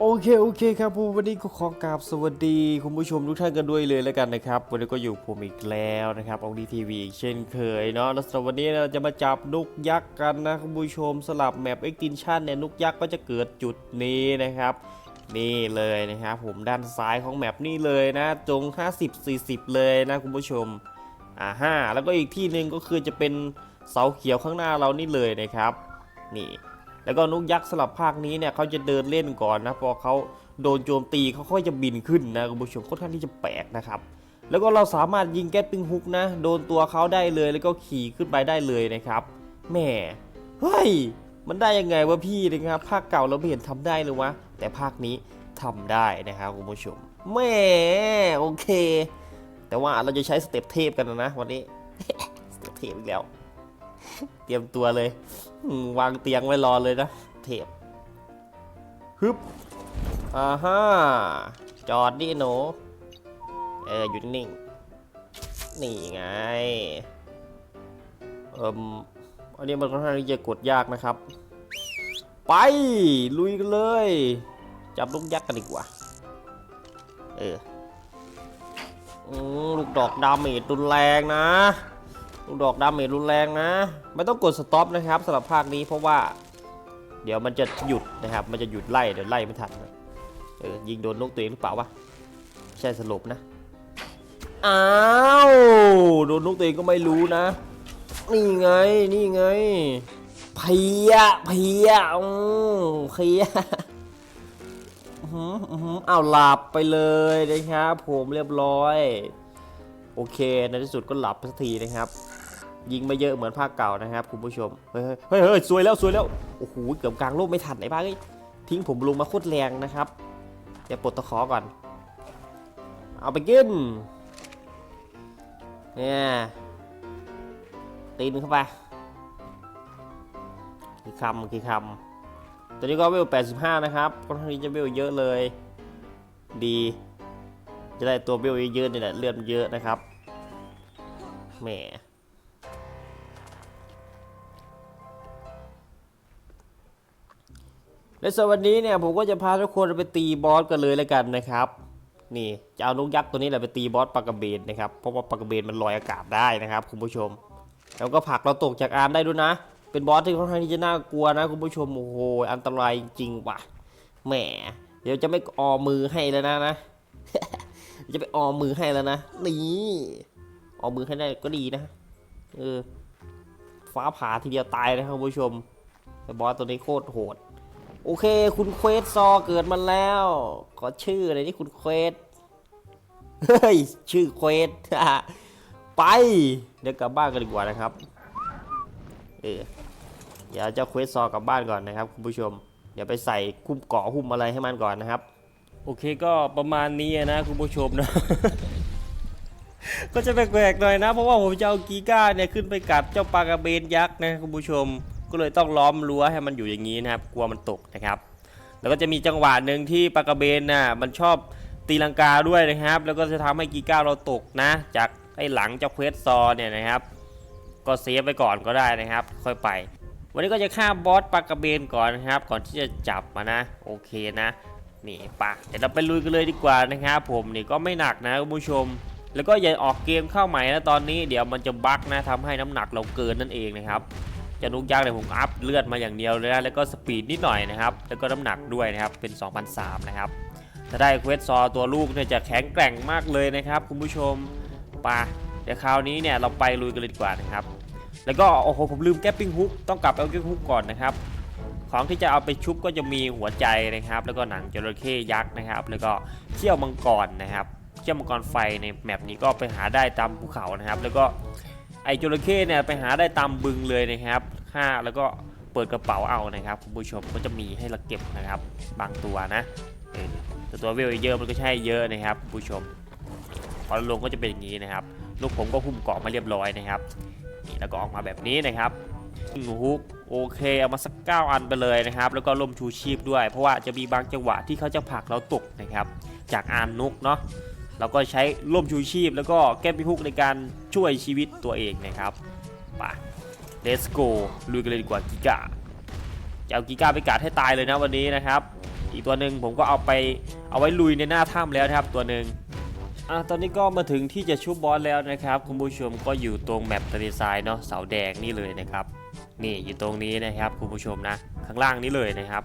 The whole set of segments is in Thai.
โอเคโอเคครับผมวันนี้ก็ขอกราบสวัสดีคุณผู้ชมทุกท่านกันด้วยเลยแล้วกันนะครับวันนี้ก็อยู่ผมอีกแล้วนะครับองดีทีวีเช่นเคยเนาะแล้วสำหรับวันนี้เราจะมาจับนกยักษ์กันนะคุณผู้ชมสลับแมป extinction เนี่ยนกยักษ์ก็จะเกิดจุดนี้นะครับ นี่เลยนะครับผมด้านซ้ายของแมปนี่เลยนะจง 50-40 เลยนะคุณผู้ชมอ่าห้าแล้วก็อีกที่หนึ่งก็คือจะเป็นเสาเขียวข้างหน้าเรานี่เลยนะครับ นี่ แล้วก็นกยักษ์สลับภาคนี้เนี่ยเขาจะเดินเล่นก่อนนะพอเขาโดนโจมตีเขาค่อยจะบินขึ้นนะคุณผู้ชมค่อนข้างที่จะแปลกนะครับแล้วก็เราสามารถยิงแก๊สปิงฮุกนะ โดนตัวเขาได้เลยแล้วก็ขี่ขึ้นไปได้เลยนะครับแหม่เฮ้ยมันได้ยังไงวะพี่นะครับภาคเก่าเราไม่เห็นทำได้เลยวะแต่ภาคนี้ทำได้นะครับคุณผู้ชมแหม่โอเค แต่ว่าเราจะใช้สเต็ปเทพกันนะวันนี้สเต็ปเทพอีกแล้ว เตรียมตัวเลย วางเตียงไว้รอเลยนะ เทปฮึบอ่าฮะจอดดิหนูเอออยู่นิ่งๆนี่ไงเอิมอันนี้มันค่อนข้างที่จะกดยากนะครับ ไป ลุยกันเลย จับลูกยักษ์กันดีกว่า เออลูกดอกดาเมจรุนแรงนะ ลูกดอกดาเมจรุนแรงนะ ไม่ต้องกดสต็อปนะครับสำหรับภาคนี้เพราะว่า เดี๋ยวมันจะหยุดนะครับ มันจะหยุดไล่เดี๋ยวไล่ไม่ทันนะเออยิงโดนนกตัวเองหรือเปล่าวะใช่สลบนะอ้าวโดนนกตัวเองก็ไม่รู้นะ นี่ไงนี่ไงเพียเพียอืมเพียอื้อหืออื้อหืออ้าวหลับไปเลยนะครับผมเรียบร้อย โอเค ในที่สุดก็หลับสักทีนะครับ ยิงไม่เยอะเหมือนภาคเก่านะครับคุณผู้ชม เฮ้ยเฮ้ยเฮ้ยสวยแล้วสวยแล้ว โอ้โหเกือบกลางโลกไม่ทันไอ้บ้าเอ้ยทิ้งผมลงมาโคตรแรงนะครับเดี๋ยวปลดตะขอก่อน เอาไปกินเนี่ยตีนเข้าไปกี่คำกี่คำตอนนี้ก็เวล 85 นะครับก็ทางนี้จะเวลเยอะเลย ดี จะได้ตัวเบลเยอะๆนี่แหละเลือดมันเยอะนะครับแหม และสวันนี้เนี่ยผมก็จะพาทุกคนไปตีบอสกันเลยแล้วกันนะครับ นี่จะเอานกยักษ์ตัวนี้แหละไปตีบอสปากกระเบนนะครับเพราะว่าปากกระเบนมันลอยอากาศได้นะครับ คุณผู้ชม แล้วก็ผักเราตกจากอาร์มได้ด้วยนะ เป็นบอสที่ค่อนข้างที่จะน่ากลัวนะ คุณผู้ชมโอ้โหอันตรายจริงว่ะแหมเดี๋ยวจะไม่ออมือให้แล้วนะนะจะไปออมือให้แล้วนะนี่ออมมือให้ได้ก็ดีนะเออฟ้าผ่าทีเดียวตายนะครับคุณผู้ชมแต่บอสตัวนี้โคตรโหด โอเค คุณเควสซอเกิดมาแล้ว ขอชื่ออะไรนี่คุณเควสเฮ้ยชื่อเควสไป เดี๋ยวกลับบ้านกันดีกว่านะครับ เออเดี๋ยวเจ้าเควสซอกลับบ้านก่อนนะครับคุณผู้ชม เดี๋ยวไปใส่คุ้มเกาะหุ้มอะไรให้มันก่อนนะครับ โอเคก็ประมาณนี้นะคุณผู้ชมนะก็จะแปลกๆหน่อยนะ เพราะว่าผมจะเอากีก้าเนี่ยขึ้นไปกัดเจ้าปลากระเบนยักษ์นะคุณผู้ชม ก็เลยต้องล้อมรั้วให้มันอยู่อย่างนี้นะครับ กลัวมันตกนะครับ แล้วก็จะมีจังหวะหนึ่งที่ปลากระเบนน่ะมันชอบตีลังกาด้วยนะครับ แล้วก็จะทำให้กีก้าเราตกนะ จากไอ้หลังเจ้าเควสซอเนี่ยนะครับ ก็เซฟไว้ก่อนก็ได้นะครับ ค่อยไป วันนี้ก็จะฆ่าบอสปลากระเบนก่อนนะครับ ก่อนที่จะจับมานะ โอเคนะนี่ปะเดี๋ยวเราไปลุยกันเลยดีกว่านะครับผมนี่ก็ไม่หนักนะคุณผู้ชม แล้วก็อย่าออกเกมเข้าใหม่นะตอนนี้เดี๋ยวมันจะบั๊กนะทำให้น้ำหนักเราเกินนั่นเองนะครับ จะนุกยักษ์เนี่ยผมอัพเลือดมาอย่างเดียวเลยนะแล้วก็สปีดนิดหน่อยนะครับ แล้วก็น้ำหนักด้วยนะครับ เป็น 2003นะครับ ถ้าได้เควสซอตัวลูกเนี่ยจะแข็งแกร่งมากเลยนะครับ คุณผู้ชมปะเดี๋ยวคราวนี้เนี่ยเราไปลุยกันเลยดีกว่านะครับ แล้วก็โอ้โหผมลืมแก๊ปปิ้งฮุกต้องกลับเอาแก๊ปปิ้งฮุกก่อนนะครับ ของที่จะเอาไปชุบก็จะมีหัวใจนะครับ แล้วก็หนังจระเข้ยักษ์นะครับ แล้วก็เขี้ยวมังกรนะครับเขี้ยวมังกรไฟในแมปนี้ก็ไปหาได้ตามภูเขานะครับ แล้วก็ ไอจระเข้เนี่ยไปหาได้ตามบึงเลยนะครับค่าแล้วก็เปิดกระเป๋าเอานะครับคุณผู้ชมก็จะมีให้เราเก็บนะครับ บางตัวนะแต่ตัวเวลเยอะมันก็ใช่เยอะนะครับคุณผู้ชมพอลงก็จะเป็นอย่างนี้นะครับ ลูกผมก็หุ้มเกาะมาเรียบร้อยนะครับนี่แล้วก็ออกมาแบบนี้นะครับฮุกโอเคเอามาสักเก้าอันไปเลยนะครับ แล้วก็ล่มชูชีพด้วย เพราะว่าจะมีบางจังหวะที่เขาจะผลักเราตกนะครับ จากอานนุกเนาะ เราก็ใช้ล่มชูชีพ แล้วก็แก้มพิฮุกในการช่วยชีวิตตัวเองนะครับไป let's go ลุยกันเลยดีกว่ากิกาจะเอากิกาไปกัดให้ตายเลยนะวันนี้นะครับ อีกตัวหนึ่งผมก็เอาไปเอาไว้ลุยในหน้าถ้ำแล้วนะครับตัวหนึ่งอะตอนนี้ก็มาถึงที่จะชุบบอสแล้วนะครับคุณผู้ชมก็อยู่ตรงแมปทะเลทรายเนาะเสาแดงนี่เลยนะครับ นี่อยู่ตรงนี้นะครับคุณผู้ชมนะข้างล่างนี้เลยนะครับ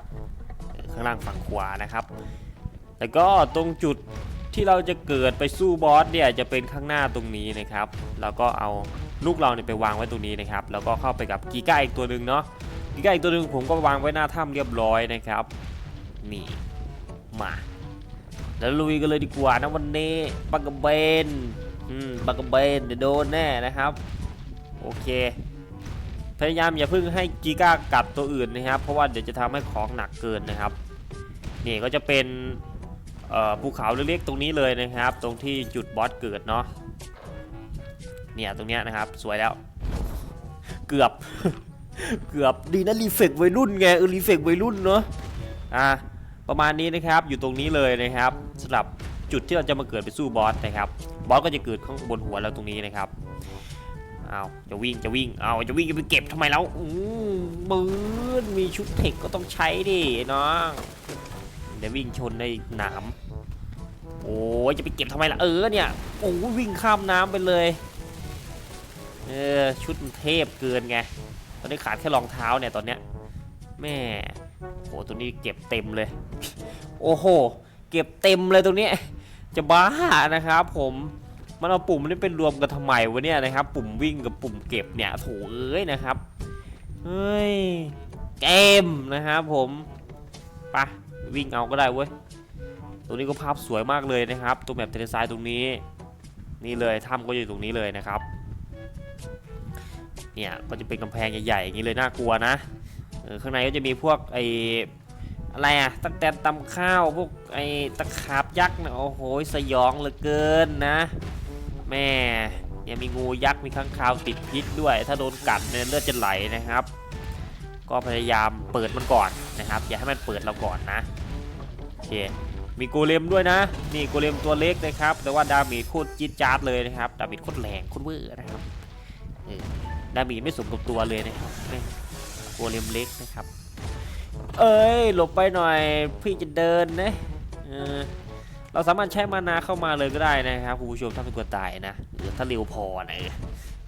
ข้างล่างฝั่งขวานะครับ แล้วก็ตรงจุด ที่เราจะเกิดไปสู้บอสเนี่ยจะเป็นข้างหน้าตรงนี้นะครับ แล้วก็เอาลูกเราเนี่ยไปวางไว้ตรงนี้นะครับ แล้วก็เข้าไปกับกีก้าอีกตัวหนึ่งเนาะ กีก้าอีกตัวหนึ่งผมก็วางไว้หน้าถ้ำเรียบร้อยนะครับ นี่ มา แล้วลุยกันเลยดีกว่านะวันนี้บักกะเบน อืม บักกะเบนเดี๋ยวโดนแน่นะครับ โอเค พยายามอย่าเพิ่งให้กีก้ากัดตัวอื่นนะครับ เพราะว่าเดี๋ยวจะทำให้ของหนักเกินนะครับ นี่ก็จะเป็น ภูเขาเล็กๆตรงนี้เลยนะครับ ตรงที่จุดบอสเกิดเนาะเนี่ยตรงเนี้ยนะครับสวยแล้ว เกือบเกือบดีนะรีเฟกวัยรุ่นไงเออรีเฟกวัยรุ่นเนาะอะประมาณนี้นะครับอยู่ตรงนี้เลยนะครับสำหรับจุดที่เราจะมาเกิดไปสู้บอสนะครับบอสก็จะเกิดข้างบนหัวเราตรงนี้นะครับเอาจะวิ่งจะวิ่งเอาจะวิ่งจะไปเก็บทำไมแล้วอืมมืนมีชุดเทคก็ต้องใช้ดิน้องเดี๋ยววิ่งชนในหนาม โอ้ยจะไปเก็บทำไมล่ะเออเนี่ยโอ้วิ่งข้ามน้ำไปเลยเออชุดมันเทพเกินไงตอนนี้ขาดแค่รองเท้าเนี่ยตอนเนี้ยแม่โหตัวนี้เก็บเต็มเลย โอ้โห เก็บเต็มเลยตรงนี้ จะบ้านะครับ ผมมันเอาปุ่มนี้เป็นรวมกันทำไมวะเนี่ยนะครับ ปุ่มวิ่งกับปุ่มเก็บเนี่ยโถเอ้ยนะครับเฮ้ยเกมนะครับผมไปะวิ่งเอาก็ได้เว้ย รงนี้ก็ภาพสวยมากเลยนะครับตัวแบบเทเลซายตรงนี้นี่เลยถ้ำก็อยู่ตรงนี้เลยนะครับเนี่ยก็จะเป็นกำแพงใหญ่ๆอย่างนี้เลยน่ากลัวนะข้างในก็จะมีพวกไออะไรอะตั้งแต่ตำข้าวพวกไอตะขาบยักษ์นะโอ้โหสยองเหลือเกินนะแม่เนี่ยมีงูยักษ์มีข้างคาวติดพิษด้วย ถ้าโดนกัดเนี่ยเลือดจะไหลนะครับ ก็พยายามเปิดมันก่อนนะครับ อย่าให้มันเปิดเราก่อนนะโอเค มีโกเลมด้วยนะ นี่โกเลมตัวเล็กนะครับ แต่ว่าดาเมจโคตรจี๊ดจ๊าดเลยนะครับ ดาเมจโคตรแรงโคตรเวอร์นะครับเออดาเมีไม่สมกับตัวเลยนะครับโกเลมเล็กนะครับ เอ้ย หลบไปหน่อย พี่จะเดินนะเเราสามารถใช้มานาเข้ามาเลยก็ได้นะครับคุณผู้ชมถ้าไม่กลัวตายนะหรือถ้าเร็วพอนะ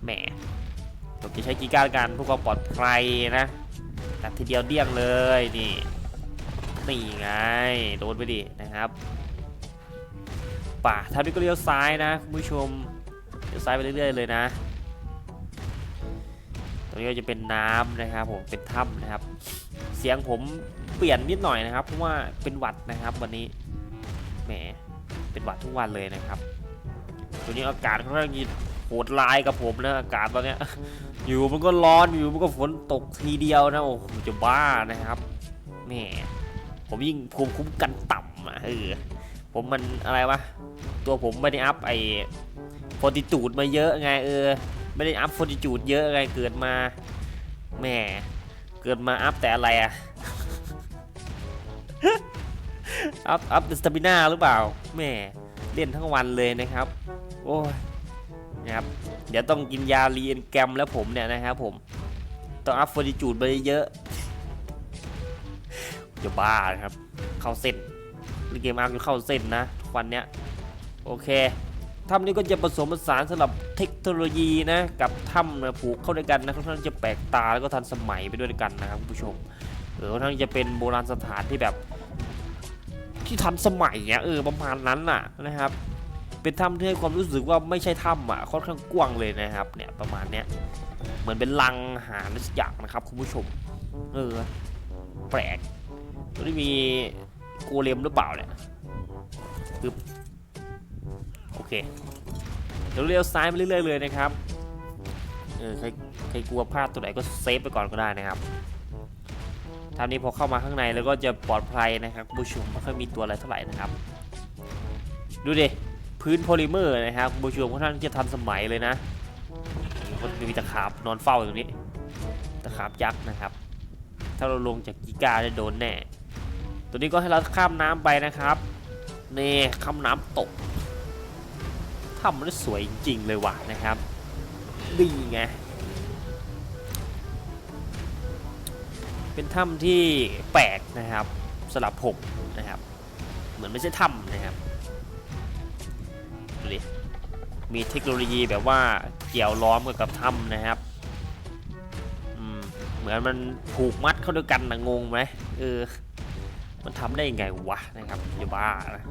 แหมผมจะใช้กีการกันเพื่อความปลอดภัยนะตัดทีเดียวเดี้ยงเลยนี่ นี่ไง โดนไปดินะครับป่าทางนี้ก็เลี้ยวซ้ายนะคุณผู้ชมเลี้ยวซ้ายไปเรื่อยๆเลยนะ ตรงนี้ก็จะเป็นน้ำนะครับผมเป็นถ้ำนะครับ เสียงผมเปลี่ยนนิดหน่อยนะครับเพราะว่าเป็นหวัดนะครับวันนี้แหมเป็นหวัดทุกวันเลยนะครับตัวนี้อากาศค่อนข้างจะโหดร้ายกับผมนะอากาศตอนนี้อยู่มันก็ร้อนอยู่มันก็ฝนตกทีเดียวนะโอ้โหจะบ้านะครับแหม ผมยิ่งภูมิคุ้มกันต่ำอะเออผมมันอะไรวะตัวผมไม่ได้อัพไอ้ฟอร์ติจูดมาเยอะไงเออไม่ได้อัพฟอร์ติจูดเยอะไงเกิดมาแหม่เกิดมาอัพแต่อะไรอะอัพอัพสตามิน่าหรือเปล่าแหม่เล่นทั้งวันเลยนะครับ โอ้ยนะครับเดี๋ยวต้องกินยารีเอนแกรมแล้วผมเนี่ยนะครับผมต้องอัพฟอร์ติจูดไปเยอะ จะบ้านะครับ เข้าเส้นเล่นเกมอัพจนเข้าเส้นนะวันเนี้ยโอเคถ้ำนี้ก็จะผสมผสานสำหรับเทคโนโลยีนะกับถ้ำนะผูกเข้าด้วยกันนะค่อนข้างจะแปลกตาแล้วก็ทันสมัยไปด้วยกันนะครับคุณผู้ชมเออค่อนข้างจะเป็นโบราณสถานที่แบบ ที่ทันสมัยอะเออประมาณนั้นน่ะนะครับ เป็นถ้ำที่ให้ความรู้สึกว่าไม่ใช่ถ้ำอะค่อนข้างกว้างเลยนะครับเนี่ยประมาณเนี้ยเหมือนเป็นลังอาหารสักอย่างนะครับคุณผู้ชมเออแปลก ตัวนี้มีโกเลมหรือเปล่าเนี่ยปึ๊บโอเคเดี๋ยวเลี้ยวซ้ายไปเรื่อยๆเลยนะครับเออใครใครกลัวพลาดตัวไหนก็เซฟไปก่อนก็ได้นะครับทำนี้พอเข้ามาข้างในแล้วก็จะปลอดภัยนะครับคุณผู้ชมไม่ค่อยมีตัวอะไรเท่าไหร่นะครับ ดูดิพื้นโพลิเมอร์นะครับคุณผู้ชมค่อนข้างจะทันสมัยเลยนะมันมีตะขาบนอนเฝ้าอยู่ตรงนี้ ตะขาบยักษ์นะครับ ถ้าเราลงจากกีกาจะโดนแน่ ตัวนี้ก็ให้เราข้ามน้ำไปนะครับนี่ข้ามน้ำตกถ้ำมันสวยจริงๆเลยว่ะนะครับ ดีไง เป็นถ้ำที่แปลกนะครับสลับผมนะครับ เหมือนไม่ใช่ถ้ำนะครับดูดิมีเทคโนโลยีแบบว่าเกี่ยวล้อมกับกับถ้ำนะครับเหมือนมันผูกมัดเข้าด้วยกันนะงงไหมเออ มันทำได้ยังไงวะนะครับอย่าบ้านะ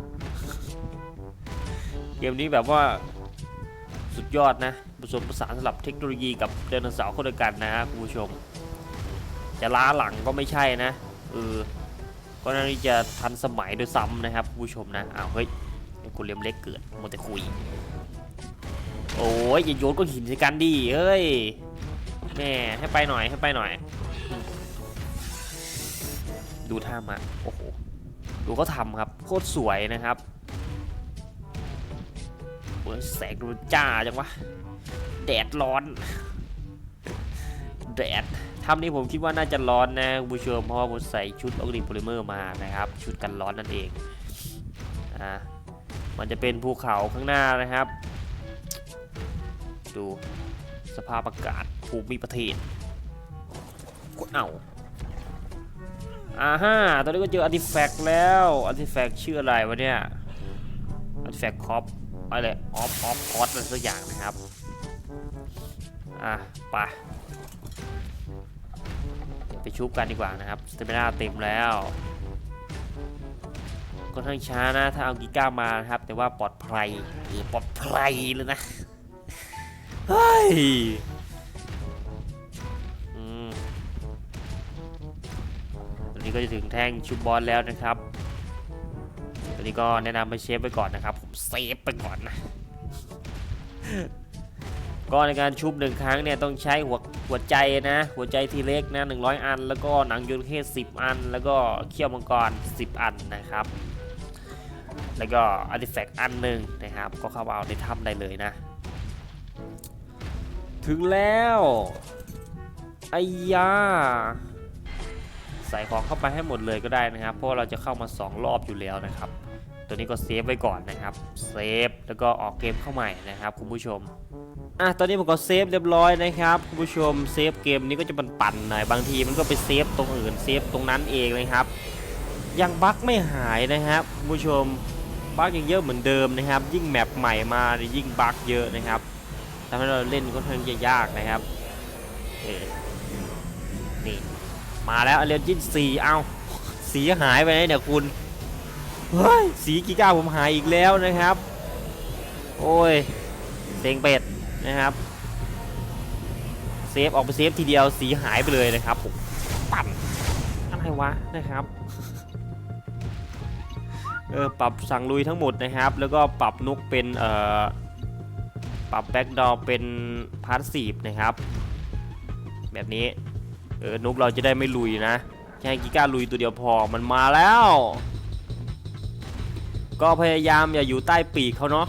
เกมนี้แบบว่าสุดยอดนะผสมผสานสลับเทคโนโลยีกับไดโนเสาร์เข้าด้วกันนะฮะคุณผู้ชม จะล้าหลังก็ไม่ใช่นะเออก็น่าจะทันสมัยด้วยซ้ำนะครับคุณผู้ชมนะอ้าวเฮ้ยคุณเลียมเล็กเกิดมัวแต่คุย โอ้ยอย่าโยนก้อนหินใส่กันดิเฮ้ยแม่ให้ไปหน่อยให้ไปหน่อย ดูท่ามาโอ้โห ดูเขาทำครับ โคตรสวยนะครับโอ้ยแสงดูจ้าจังวะ แดดร้อน แดดทำนี้ผมคิดว่าน่าจะร้อนนะคุณผู้ชมเพราะว่าผมใส่ชุดออกริโพลิเมอร์มานะครับ ชุดกันร้อนนั่นเองอ่ามันจะเป็นภูเขาข้างหน้านะครับ ดูสภาพอากาศภูมิประเทศกดเอา อ่าฮะตอนนี้ก็เจออาร์ติแฟกต์แล้วอาร์ติแฟกต์ชื่ออะไรวะเนี่ยอาร์ติแฟกต์คอปอะไรออฟออฟคอสอะไรสักอย่างนะครับอะไปไปชุบกันดีกว่านะครับสเตมินาเต็มแล้วก็ทั้งช้านะถ้าเอากิก้ามานะครับ แต่ว่าปลอดภัยหรือปลอดภัยเลยนะ เฮ้ย นี้ก็จะถึงแท่งชุบบอลแล้วนะครับตอนนี้ก็แนะนำให้เชฟไปก่อนนะครับ ผมเซฟไปก่อนนะ ก็ในการชุบหนึ่งครั้งเนี่ยต้องใช้หัวหัวใจนะ หัวใจทีเล็กนะ100 อัน แล้วก็หนังยูนเคส10อัน แล้วก็เขี้ยวมังกร 10 อันนะครับ แล้วก็อาร์ติแฟกต์อันหนึ่งนะครับ ก็เข้าเอาในถ้ำได้เลยนะ ถึงแล้วไอ้ยา ใส่ของเข้าไปให้หมดเลยก็ได้นะครับ เพราะเราจะเข้ามา 2 รอบอยู่แล้วนะครับ ตัวนี้ก็เซฟไว้ก่อนนะครับเซฟแล้วก็ออกเกมเข้าใหม่นะครับ คุณผู้ชมอะตอนนี้ผมก็เซฟเรียบร้อยนะครับคุณผู้ชมเซฟเกมนี้ก็จะปั่นๆหน่อยบางทีมันก็ไปเซฟตรงอื่นเซฟตรงนั้นเองนะครับยังบั๊กไม่หายนะครับคุณผู้ชมบั๊กยังเยอะเหมือนเดิมนะครับ ยิ่งแมปใหม่มายิ่งบั๊กเยอะนะครับทำให้เราเล่นก็ค่อนข้างจะยากนะครับนี่ มาแล้วเรียนจินสีเอาสีหายไปไหนเนี่ยคุณเฮ้ยสีกีก้าผมหายอีกแล้วนะครับ โอ้ยเซ็งเป็ดนะครับเซฟออกไปเซฟทีเดียวสีหายไปเลยนะครับปั่นอะไรวะนะครับเออปรับสั่งลุยทั้งหมดนะครับ แล้วก็ปรับนุกเป็นเอ่อปรับแบ็กดอเป็นพาร์ซีฟนะครับ แบบนี้ เออนุกเราจะได้ไม่ลุยนะแค่กิก้าลุยตัวเดียวพอมันมาแล้ว ก็พยายามอย่าอยู่ใต้ปีกเขาเนาะ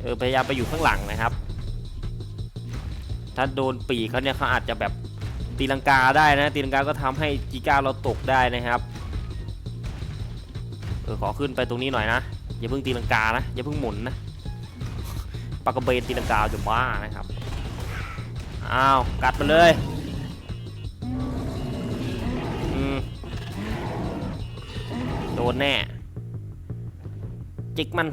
เออพยายามไปอยู่ข้างหลังนะครับ ถ้าโดนปีกเขาเนี่ยเขาอาจจะแบบตีลังกาได้นะตีลังกาก็ทำให้กิก้าเราตกได้นะครับเออขอขึ้นไปตรงนี้หน่อยนะอย่าเพิ่งตีลังกานะอย่าเพิ่งหมุนนะปากกระเบนตีลังกาจะบ้านะครับอ้าวกัดไปเลย โดนแน่ จิกมัน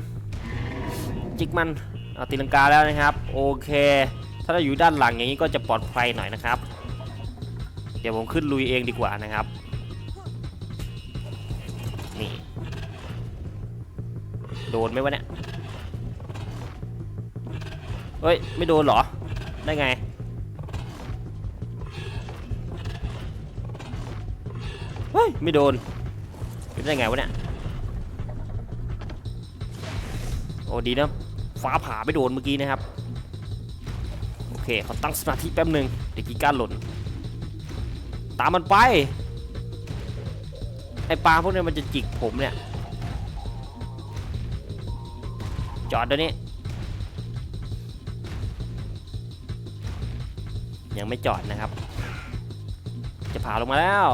จิกมันเอาตีลังกาแล้วนะครับ โอเค ถ้าเราอยู่ด้านหลังอย่างนี้ก็จะปลอดภัยหน่อยนะครับ เดี๋ยวผมขึ้นลุยเองดีกว่านะครับ นี่ โดนไหมวะเนี่ยเฮ้ย ไม่โดนเหรอ ได้ไง เฮ้ย ไม่โดน ได้ไงวะเนี่ย โอ้ดีนะ ฟ้าผ่าไม่โดนเมื่อกี้นะครับ โอเคเขาตั้งสมาธิแป๊บหนึ่งเดี๋ยวกีก้าหล่น ตามมันไป ไอปลาพวกนี้มันจะจิกผมเนี่ย จอดเดี๋ยวนี้ ยังไม่จอดนะครับ จะผ่าลงมาแล้ว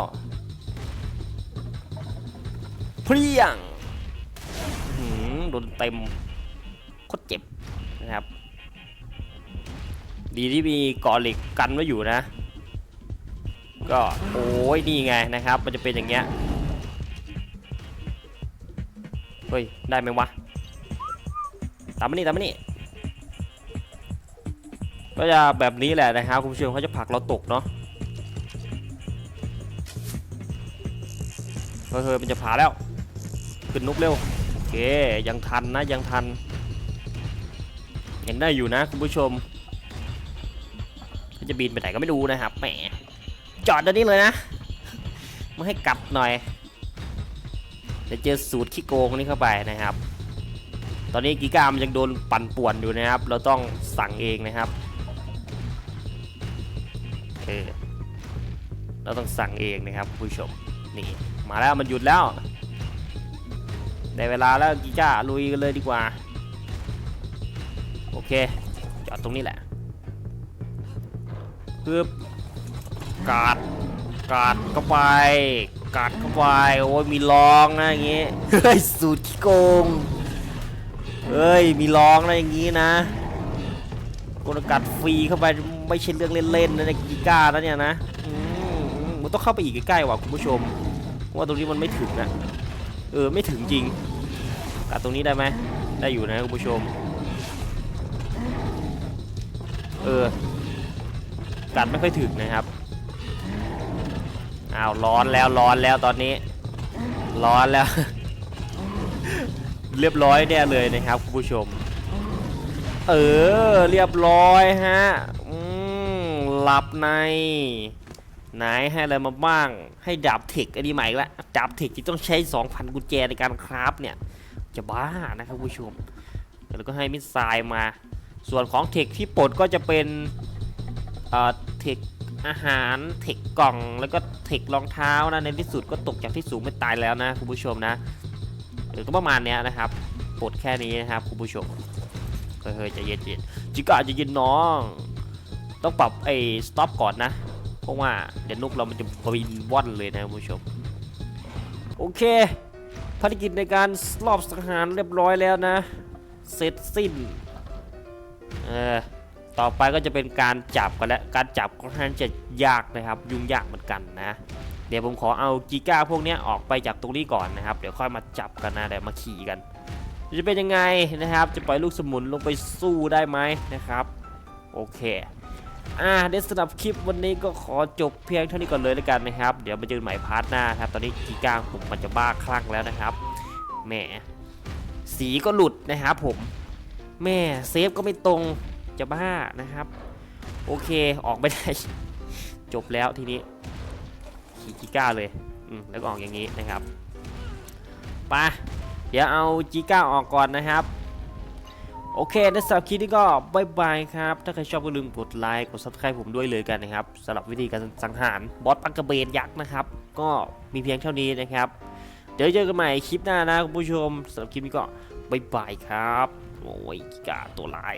เพียงหืมโดนเต็มโคตรเจ็บนะครับ ดีที่มีกาะเหล็กกันไว้อยู่นะ ก็โอ้ยนี่ไงนะครับ มันจะเป็นอย่างเงี้ยเฮ้ยได้ไหมวะตามมานี่ตามมานี่ก็จะแบบนี้แหละนะครับคุณผู้ชมเขาจะผลักเราตกเนาะเฮ้ยเฮ้ยมันจะผาแล้ว ขึ้นนุกเร็วโอเคยังทันนะยังทันยังได้อยู่นะคุณผู้ชมเขาจะบินไปไหนก็ไม่รู้นะครับแหมจอดเดี๋ยวนี้เลยนะมาให้กัดหน่อยเดี๋ยวเจอสูตรขี้โกงนี้เข้าไปนะครับ ตอนนี้กีกามนยังโดนปั่นป่วนอยู่นะครับ เราต้องสั่งเองนะครับเออเราต้องสั่งเองนะครับคุณผู้ชมนี่มาแล้วมันหยุดแล้ว ได้เวลาแล้วกีก้าลุยกันเลยดีกว่า โอเค จอดตรงนี้แหละปึ๊บกาดกาดเข้าไปกาดเข้าไปโอ้ยมีรองนะอย่างงี้เฮ้ยสูตรขี้โกงเฮ้ยมีรองนะอย่างงี้นะกดกัดฟรีเข้าไปไม่ใช่เรื่องเล่นๆนะในกีก้านะเนี่ยนะอืมอืมมันต้องเข้าไปอีกใกล้ๆว่ะคุณผู้ชมเพราะว่าตรงนี้มันไม่ถึงนะ เออไม่ถึงจริงกัดตรงนี้ได้ไหมได้อยู่นะคุณผู้ชม เออกัดไม่ค่อยถึงนะครับอ้าวร้อนแล้วร้อนแล้วตอนนี้ ร้อนแล้ว เรียบร้อยแน่เลยนะครับคุณผู้ชม เออเรียบร้อยฮะอืมหลับใน ไหนให้อะไรมาบ้าง ให้ดาบเทคอันนี้ใหม่ละดาบเทคที่ต้องใช้ 2,000 กุญแจในการคราฟเนี่ย จะบ้านะครับผู้ชม แล้วก็ให้มิสไซล์มา ส่วนของเทคที่ปลดก็จะเป็นเอ่อเทคอาหาร เทคกล่อง แล้วก็เทครองเท้านะ ในที่สุดก็ตกจากที่สูงไม่ตายแล้วนะคุณผู้ชมนะเออก็ประมาณเนี้ยนะครับ ปลดแค่นี้นะครับคุณผู้ชมเฮ้ยๆใจเย็นๆจิกะจะเย็นน้อง ต้องปรับไอ้สต็อปก่อนนะ เพราะว่าเดี๋ยวนุกเรามันจะบินว่อนเลยนะคุณผู้ชม โอเค ภารกิจในการรอบสังหารเรียบร้อยแล้วนะ เสร็จสิ้น เออ ต่อไปก็จะเป็นการจับกันแล้ว การจับค่อนข้างจะยากนะครับ ยุ่งยากเหมือนกันนะ เดี๋ยวผมขอเอากีก้าพวกนี้ออกไปจากตรงนี้ก่อนนะครับ เดี๋ยวค่อยมาจับกันนะเดี๋ยวมาขี่กันจะเป็นยังไงนะครับ จะปล่อยลูกสมุนลงไปสู้ได้ไหมนะครับ โอเค อ่าเดี๋ยวสำหรับคลิปวันนี้ก็ขอจบเพียงเท่านี้ก่อนเลยแล้วกันนะครับ เดี๋ยวมาเจอกันใหม่พาร์ทหน้าครับ ตอนนี้กีก้าผมมันจะบ้าคลั่งแล้วนะครับแหมสีก็หลุดนะครับผมแม่เซฟก็ไม่ตรงจะบ้านะครับ โอเคออกไม่ได้ จบแล้วทีนี้ขี่จิก้าเลยอืมแล้วก็ออกอย่างนี้นะครับไปเดี๋ยวเอาจิก้าออกก่อนนะครับ โอเคในสำหรับคลิปนี้ก็บายบายครับ ถ้าใครชอบก็ลืมกดไลค์ กด subscribe ผมด้วยเลยกันนะครับสำหรับวิธีการสังหารบอสปังกระเบนยักษ์นะครับ ก็มีเพียงเท่านี้นะครับ เดี๋ยวเจอกันใหม่คลิปหน้านะคุณผู้ชมสำหรับคลิปนี้ก็บายบายครับ โอ้ยกาตัวลาย